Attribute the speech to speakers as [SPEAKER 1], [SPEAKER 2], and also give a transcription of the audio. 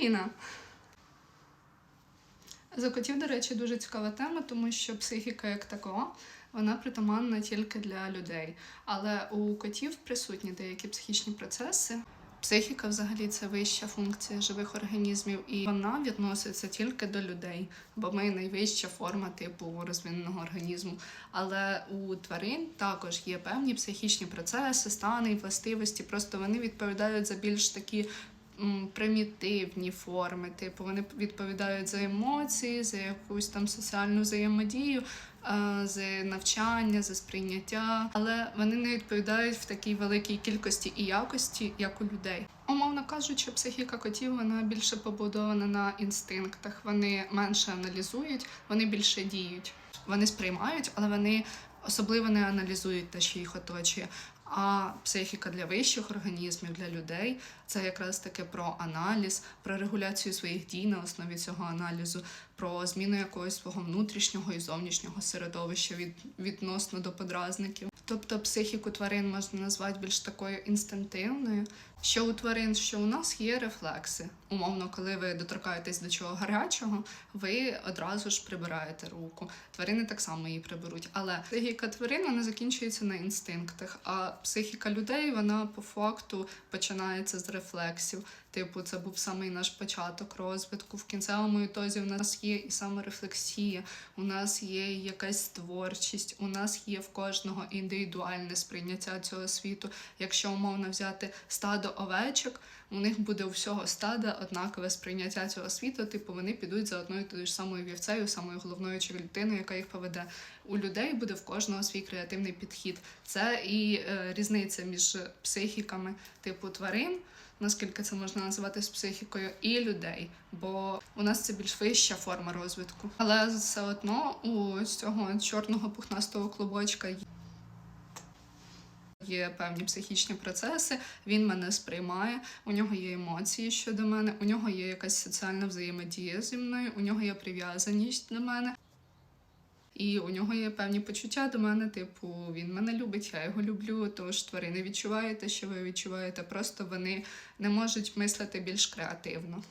[SPEAKER 1] Аліна. За котів, до речі, дуже цікава тема, тому що психіка як такова, вона притаманна тільки для людей. Але у котів присутні деякі психічні процеси. Психіка взагалі це вища функція живих організмів, і вона відноситься тільки до людей, бо ми найвища форма типу розвиненого організму. Але у тварин також є певні психічні процеси, стани і властивості. Просто вони відповідають за більш такі примітивні форми. Типу вони відповідають за емоції, за якусь там соціальну взаємодію, е, за навчання, за сприйняття, але вони не відповідають в такій великій кількості і якості, як у людей. Умовно кажучи, психіка котів вона більше побудована на інстинктах. Вони менше аналізують, вони більше діють. Вони сприймають, але вони особливо не аналізують те, що їх оточує. А психіка для вищих організмів, для людей це якраз таки про аналіз, про регуляцію своїх дій на основі цього аналізу, про зміну якогось свого внутрішнього і зовнішнього середовища від, відносно до подразників. Тобто психіку тварин можна назвати більш такою інстинктивною. Що у тварин, що у нас є рефлекси. Умовно, коли ви доторкаєтесь до чого гарячого, ви одразу ж прибираєте руку. Тварини так само її приберуть. Але психіка тварин вона закінчується на інстинктах, а психіка людей вона по факту починається з рефлексів. Типу, це був самий наш початок розвитку. В кінцевому ітозі в нас є і саморефлексія, у нас є якась творчість, у нас є в кожного індивідуальне сприйняття цього світу. Якщо умовно взяти стадо овечок, у них буде у всього стада однакове сприйняття цього світу. Типу, вони підуть за одною тою ж самою вівцею, самою головною клітиною, яка їх поведе. У людей буде в кожного свій креативний підхід. Це і е, різниця між психіками типу тварин наскільки це можна називати з психікою, і людей, бо у нас це більш вища форма розвитку. Але все одно у цього чорного пухнастого клубочка Є певні психічні процеси, він мене сприймає, у нього є емоції щодо мене, у нього є якась соціальна взаємодія зі мною, у нього є прив'язаність до мене. І у нього є певні почуття до мене, типу, він мене любить, я його люблю. Тож тварини відчуваєте, що ви відчуваєте. Просто вони не можуть мислити більш креативно.